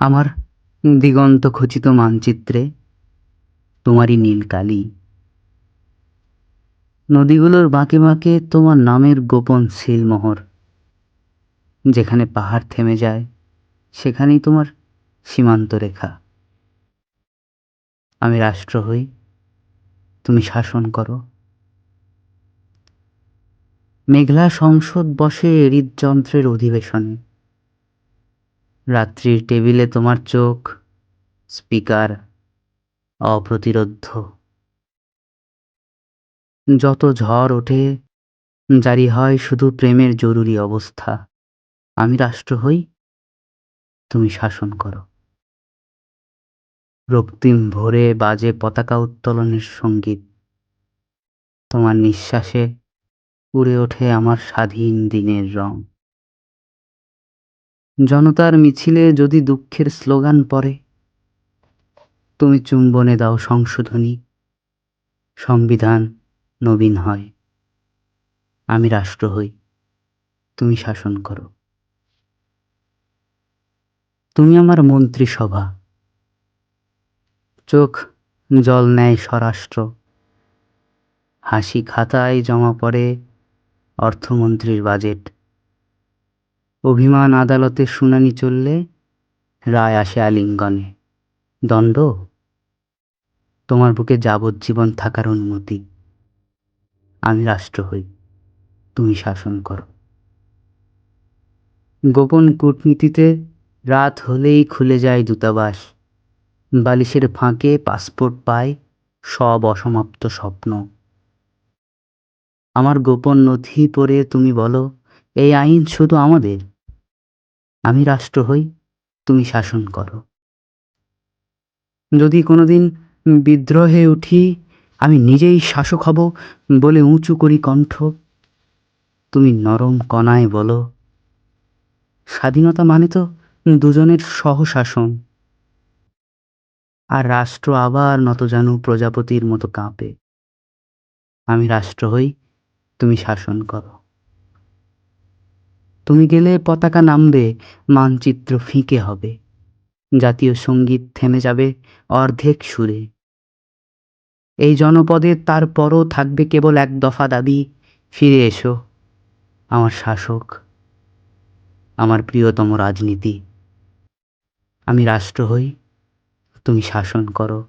আমার দিগন্ত খচিত মানচিত্রে তোমারই নীল কালি। নদীগুলোর বাঁকে বাঁকে তোমার নামের গোপন সিলমোহর, যেখানে পাহাড় থেমে যায়, সেখানেই তোমার সীমান্ত রেখা। আমি রাষ্ট্র হই, তুমি শাসন করো। মেঘলা সংসদ বসে হৃদযন্ত্রের অধিবেশনে। রাত্রির টেবিলে তোমার চোখ, স্পিকার অপ্রতিরোধ্য। যত ঝড় ওঠে, জারি হয় শুধু প্রেমের জরুরি অবস্থা। আমি রাষ্ট্র হই, তুমি শাসন করো। রক্তিম ভোরে বাজে পতাকা উত্তোলনের সংগীত। তোমার নিঃশ্বাসে উড়ে ওঠে আমার স্বাধীন দিনের রং। জনতার মিছিলে যদি দুঃখের স্লোগান পড়ে, তুমি চুম্বনে দাও সংশোধনী, সংবিধান নবীন হয়। আমি রাষ্ট্র হই, তুমি শাসন করো। তুমি আমার মন্ত্রিসভা চোখ জল নেয় স্বরাষ্ট্র। হাসি খাতায় জমা পড়ে অর্থমন্ত্রীর বাজেট। অভিমান আদালতে শুনানি চললে রায় আসে আলিঙ্গনে। দণ্ড? তোমার বুকে যাবজ্জীবন থাকার অনুমতি। আমি রাষ্ট্র হই, তুমি শাসন করো। গোপন কূটনীতিতে রাত হলেই খুলে যায় দূতাবাস। বালিশের ফাঁকে পাসপোর্ট পায়, সব অসমাপ্ত স্বপ্ন। আমার গোপন নথি পড়ে তুমি বলো, এই আইন শুধু আমাদের? আমি রাষ্ট্র হই, তুমি শাসন করো। যদি কোনোদিন বিদ্রোহে উঠি, আমি নিজেই শাসক হব বলে উঁচু করি কণ্ঠ, তুমি নরম কণায় বলো। স্বাধীনতা মানে তো দুজনের সহশাসন। আর রাষ্ট্র আবার নত নতজানু প্রজাপতির মতো কাঁপে। আমি রাষ্ট্র হই, তুমি শাসন করো। তুমি গেলে পতাকা নামবে মানচিত্র ফিকে হবে। জাতীয় সংগীত থেমে যাবে অর্ধেক সুরে। এই জনপদে তারপরও থাকবে কেবল এক দফা দাবি, ফিরে এসো, আমার শাসক, আমার প্রিয়তম রাজনীতি। আমি রাষ্ট্র হই, তুমি শাসন করো।